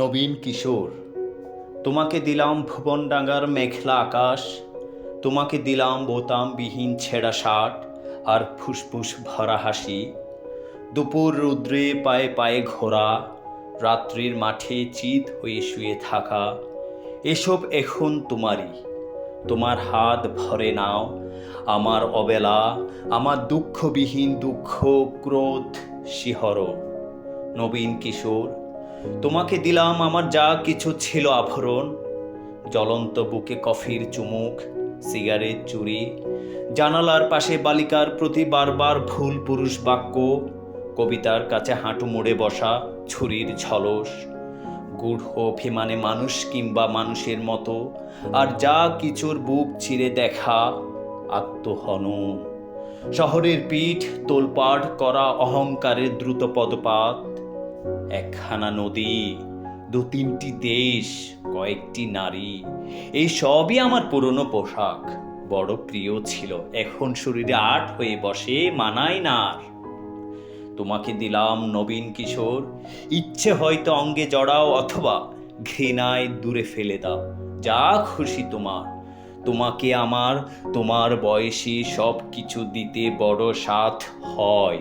নবীন কিশোর, তোমাকে দিলাম ভুবনডাঙ্গার মেঘলা আকাশ, তোমাকে দিলাম বোতামবিহীন ছেঁড়া শার্ট আর ফুসফুস ভরা হাসি। দুপুর রুদ্রে পায়ে পায়ে ঘোরা, রাত্রির মাঠে চিত হয়ে শুয়ে থাকা, এসব এখন তোমারই। তোমার হাত ভরে নাও, আমার অবেলা, আমার দুঃখবিহীন দুঃখ, ক্রোধ, শিহরণ। নবীন কিশোর তোমাকে দিলাম আমার যা কিছু ছিল আভরণ। জ্বলন্ত বুকে কফির চুমুক, সিগারেট চুরি, জানালার পাশে বালিকার প্রতি বারবার ভুল পুরুষ বাক্য, কবিতার কাছে হাঁটু মুড়ে বসা, ছুরির ঝলস গূঢ় অভিমানে মানুষ কিংবা মানুষের মতো, আর যা কিছুর বুক চিরে দেখা, আত্মহনন। শহরের পিঠ, তোলপাড় করা অহংকারের দ্রুত পদপাত একখানা নদী, দু তিনটি দেশ, কয়েকটি নারী, এই সবই আমার পুরনো পোশাক। বড় প্রিয় ছিল, এখন শরীরে আট হয়ে বসে মানায় না তোমাকে দিলাম নবীন কিশোর, ইচ্ছে হয়তো অঙ্গে জড়াও অথবা ঘৃণায় দূরে ফেলে দাও, যা খুশি তোমার। তোমাকে আমার, তোমার বয়সী সব কিছু দিতে বড় সাথ হয়।